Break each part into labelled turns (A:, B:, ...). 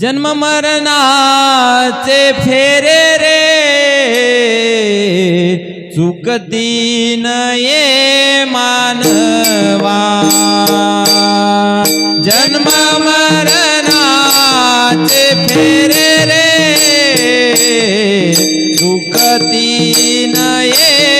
A: जन्म मरणाचे फेरे रे चुकती ये मानवा. जन्म मरणाचे फेरे रे चुकती ये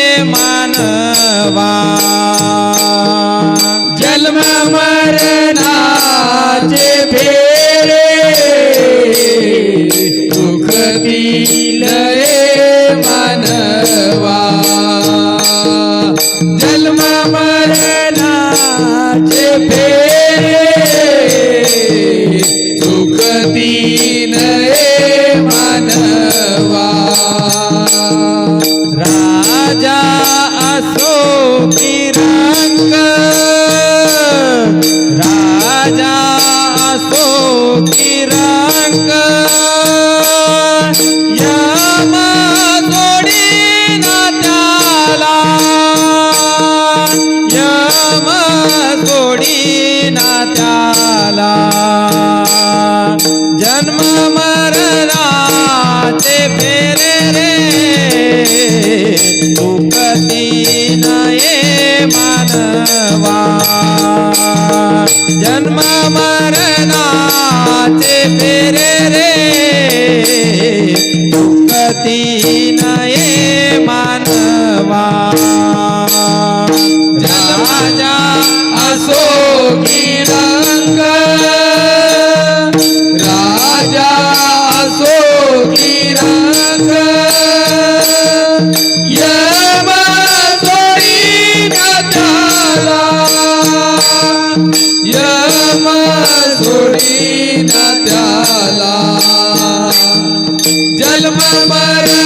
B: bater. alma para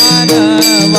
B: ಮಾನವ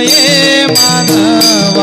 B: ये मानव।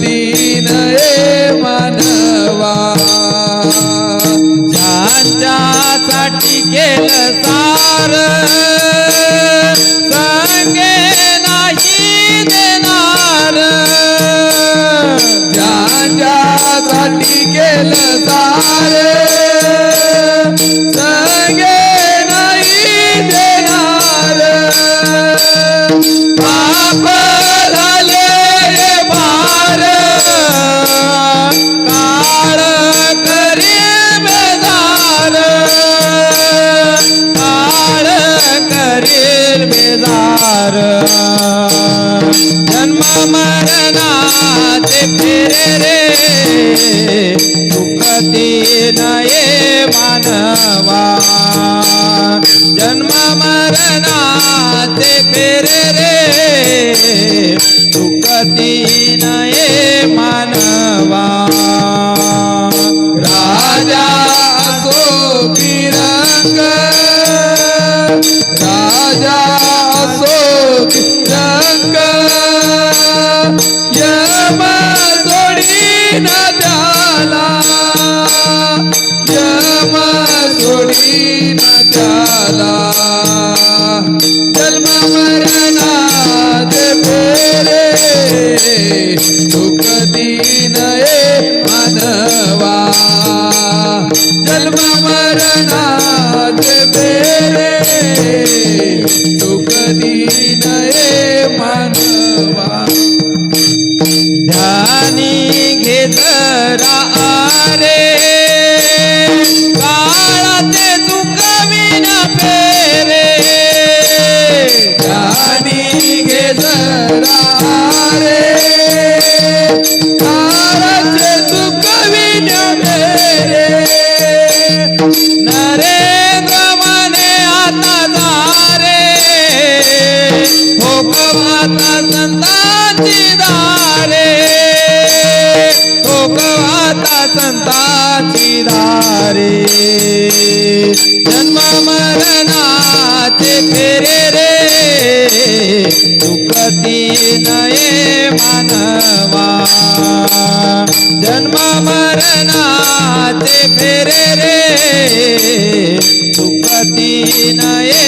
A: Be. त्याला जन्म
B: सोडी त्याला जन्म मरणात फेरे दुःख दिनये मानवा. जन्म मरणात फेरे दुःख दिनये मानवा.
A: ध्यान जन्म मरणाचे फेरे रे. दुखती नये मानवा. जन्म मरणाचे फेरे रे. दुखती नये